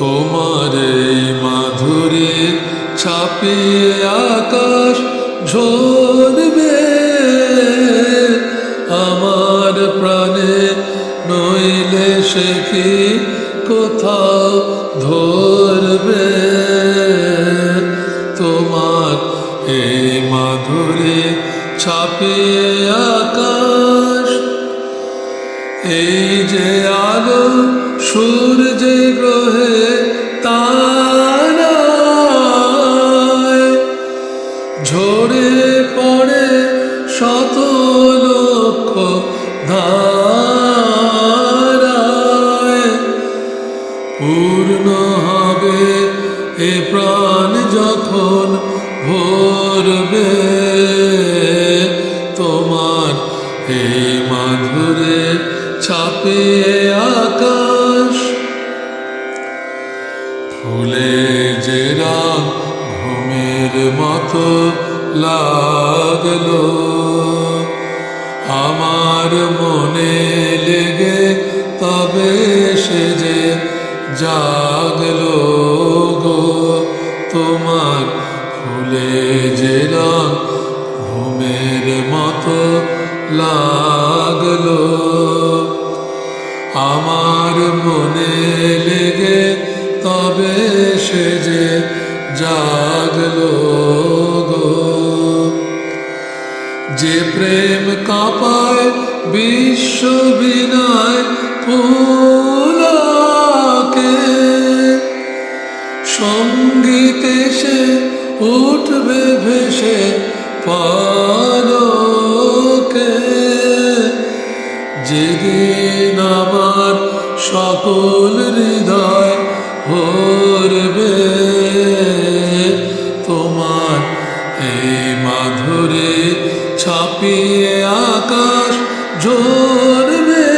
তোমার মাধুরী ছাপিয়ে আকাশ ঝরবে। আমার প্রাণে নইলে সে কি কোথাও ধরবে? তোমার এই মাধুরী ছাপিয়ে আকাশ, এই যে আলো সূর্যে প্রাণ যখন ভরবে, তোমার এই মাধুরে ছাপিয়ে আকাশ, ফুলে যে রাগ ঘুমের মতো লাগল। আমার মনে লেগে তবে সে যে জাগলো লাগল। আমার মনে লেগে তবে সে যে জাগলো গো। যে প্রেম কাঁপায় বিশ্ব বিনায় ফুলকে, সঙ্গীতে সে উঠবে ভেসে পালকে যেদিন আমার সকল হৃদয় ভরবে। তোমার এই মাধুরে ছাপিয়ে আকাশ ঝরবে।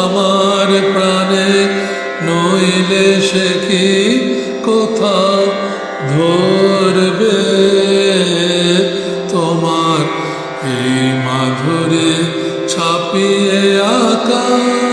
আমার প্রাণে নইলে সে কি কোথাও ধরবে? মাধুরী ছাপিয়ে আকাশ